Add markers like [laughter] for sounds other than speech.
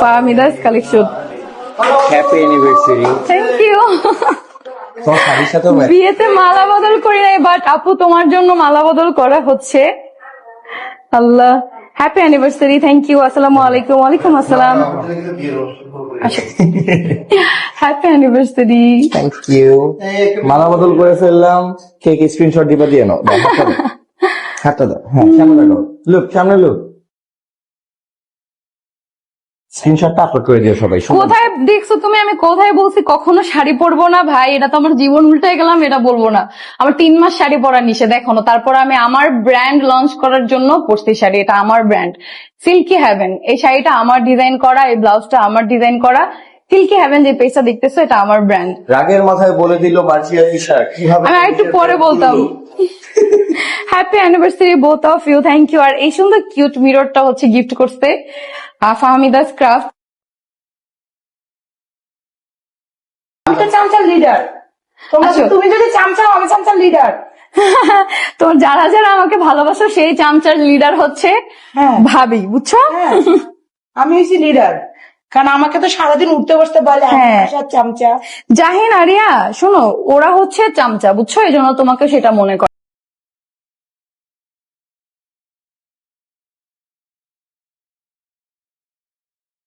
Fahmida's collection happy anniversary thank you. বিয়েতে মালা বদল করি নাই বাট আপু তোমার জন্য মালা বদল করা হচ্ছে। আল্লাহ। হ্যাপি অ্যানিভার্সারি থ্যাংক ইউ আসসালামু আলাইকুম ওয়ালাইকুম আসসালাম। হ্যাপি অ্যানিভার্সারি থ্যাংক ইউ মালা বদল করে ফেললাম কেক স্ক্রিনশট দিবা দিয়ে নাও। হাতটা দাও। [laughs] হাতটা দাও। হ্যাঁ সামনে দাও। লুক সামনে লুক। স্ক্রিনশটটা আপলোড করে দিও সবাই কোথায় দেখছ তুমি? আমি কোথায় বলছি? কখনো শাড়ি পরবো না ভাই। এটা তো আমার জীবন উল্টে গেলাম এটা বলব না। আমার তিন মাস শাড়ি পরা নিষেধ এখনও। তারপর আমি আমার ব্র্যান্ড লঞ্চ করার জন্য পরছি শাড়ি। এটা আমার ব্র্যান্ড সিল্কি হ্যাভেন এই শাড়িটা আমার ডিজাইন করা এই ব্লাউজটা আমার ডিজাইন করা। সিল্কি হ্যাভেন যে পেজটা দেখতেছো এটা আমার ব্র্যান্ড রাগের মাথায় বলে দিল কীভাবে আমি আরেকটু পরে বলতাম। Happy anniversary both of you thank you আর এই সুন্দর কিউট মিররটা হচ্ছে গিফট করতে ফাহমিদাস ক্রাফট আমি তো চামচার লিডার তুমি যদি চামচাও আমি চামচার লিডার [laughs] তো যারা যারা আমাকে ভালোবাসো সেই চামচার লিডার হচ্ছে হ্যাঁ। ভাবি বুঝছ? হ্যাঁ। আমি হচ্ছি লিডার কারণ আমাকে তো সারাদিন উঠতে বসতে বলে হ্যাঁ। চামচা জাহিন আরিয়া শোনো ওরা হচ্ছে চামচা বুঝছ? এই জন্য তোমাকে সেটা মনে করে।